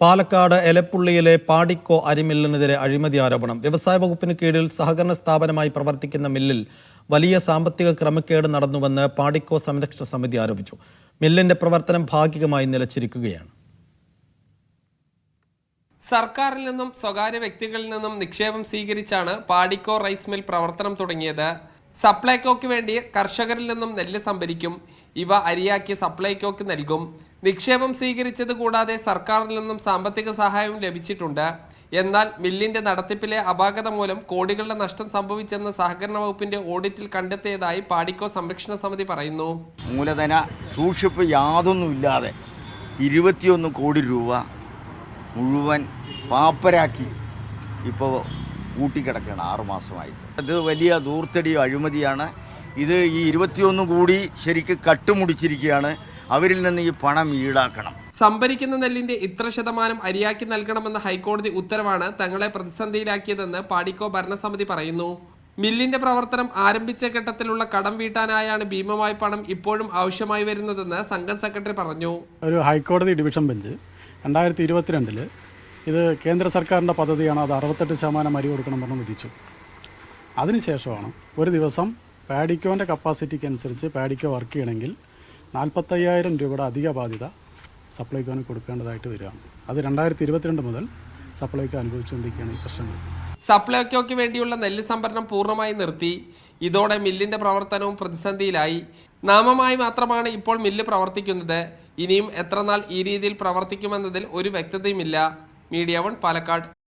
പാലക്കാട് എലപ്പുള്ളിയിലെ പാടിക്കോ അരിമില്ലിനെതിരെ അഴിമതി ആരോപണം. വ്യവസായ വകുപ്പിന് കീഴിൽ സഹകരണ സ്ഥാപനമായി പ്രവർത്തിക്കുന്ന മില്ലിൽ വലിയ സാമ്പത്തിക ക്രമക്കേട് നടന്നുവെന്ന് പാടിക്കോ സംരക്ഷണ സമിതി ആരോപിച്ചു. മില്ലിന്റെ പ്രവർത്തനം ഭാഗികമായി നിലച്ചിരിക്കുകയാണ്. സർക്കാരിൽ നിന്നും സ്വകാര്യ വ്യക്തികളിൽ നിന്നും നിക്ഷേപം സ്വീകരിച്ചാണ് പാടിക്കോ റൈസ് മിൽ പ്രവർത്തനം തുടങ്ങിയത്. സപ്ലൈകോക്ക് വേണ്ടി കർഷകരിൽ നിന്നും നെല്ല് സംഭരിക്കും. ഇവ അരിയാക്കി സപ്ലൈകോക്ക് നൽകും. നിക്ഷേപം സ്വീകരിച്ചത് കൂടാതെ സർക്കാരിൽ നിന്നും സാമ്പത്തിക സഹായവും ലഭിച്ചിട്ടുണ്ട്. എന്നാൽ മില്ലിന്റെ നടത്തിപ്പിലെ അപാകത മൂലം കോടികളുടെ നഷ്ടം സംഭവിച്ചെന്ന് സഹകരണ വകുപ്പിന്റെ ഓഡിറ്റിൽ കണ്ടെത്തിയതായി പാടിക്കോ സംരക്ഷണ സമിതി പറയുന്നു. മൂലധന സൂക്ഷിപ്പ് യാതൊന്നുമില്ലാതെ ഇരുപത്തിയൊന്ന് കോടി രൂപ മുഴുവൻ പാപ്പരാക്കി ഇപ്പോൾ കൂട്ടിക്കിടക്കുകയാണ് ആറുമാസമായി ഇത് വലിയ ദൂർത്തടിയോ അഴിമതിയാണ്. ഇത് ഈ ഇരുപത്തിയൊന്ന് കൂടി ശരിക്ക് കട്ടുമുടിച്ചിരിക്കുകയാണ്. അവരിൽ നിന്ന് ഈ പണം ഈടാക്കണം. സംഭരിക്കുന്ന നെല്ലിന്റെ ഇത്ര ശതമാനം അരിയാക്കി നൽകണമെന്ന ഹൈക്കോടതി ഉത്തരവാണ് തങ്ങളെ പ്രതിസന്ധിയിലാക്കിയതെന്ന് പാടിക്കോ ഭരണസമിതി പറയുന്നു. മില്ലിന്റെ പ്രവർത്തനം ആരംഭിച്ച ഘട്ടത്തിലുള്ള കടം വീട്ടാനായാണ് ഭീമമായ പണം ഇപ്പോഴും ആവശ്യമായി വരുന്നതെന്ന് സംഘം സെക്രട്ടറി പറഞ്ഞു. ഒരു ഹൈക്കോടതി ഡിവിഷൻ ബെഞ്ച് രണ്ടായിരത്തി ഇരുപത്തിരണ്ടിൽ ഇത് കേന്ദ്ര സർക്കാരിന്റെ പദ്ധതിയാണ് അത് അറുപത്തെട്ട് ശതമാനം അരി കൊടുക്കണമെന്ന് വിധിച്ചു. അതിനുശേഷമാണ് ഒരു ദിവസം പാഡിക്കോന്റെ കപ്പാസിറ്റിക്ക് അനുസരിച്ച് പാഡിക്കോ വർക്ക് ചെയ്യണമെങ്കിൽ നാൽപ്പത്തയ്യായിരം രൂപയുടെ അധിക ബാധ്യത സപ്ലൈകോന് കൊടുക്കേണ്ടതായിട്ട് വരികയാണ്. അത് രണ്ടായിരത്തി ഇരുപത്തിരണ്ട് മുതൽ സപ്ലൈകോ അനുഭവിച്ചുകൊണ്ടിരിക്കുകയാണ് ഈ പ്രശ്നങ്ങൾ. സപ്ലൈകോയ്ക്ക് വേണ്ടിയുള്ള നെല്ല് സംഭരണം പൂർണമായി നിർത്തി. ഇതോടെ മില്ലിന്റെ പ്രവർത്തനവും പ്രതിസന്ധിയിലായി. നാമമായി മാത്രമാണ് ഇപ്പോൾ മില്ല് പ്രവർത്തിക്കുന്നത്. ഇനിയും എത്രനാൾ ഈ രീതിയിൽ പ്രവർത്തിക്കുമെന്നതിൽ ഒരു വ്യക്തതയുമില്ല. Media one Palakkad.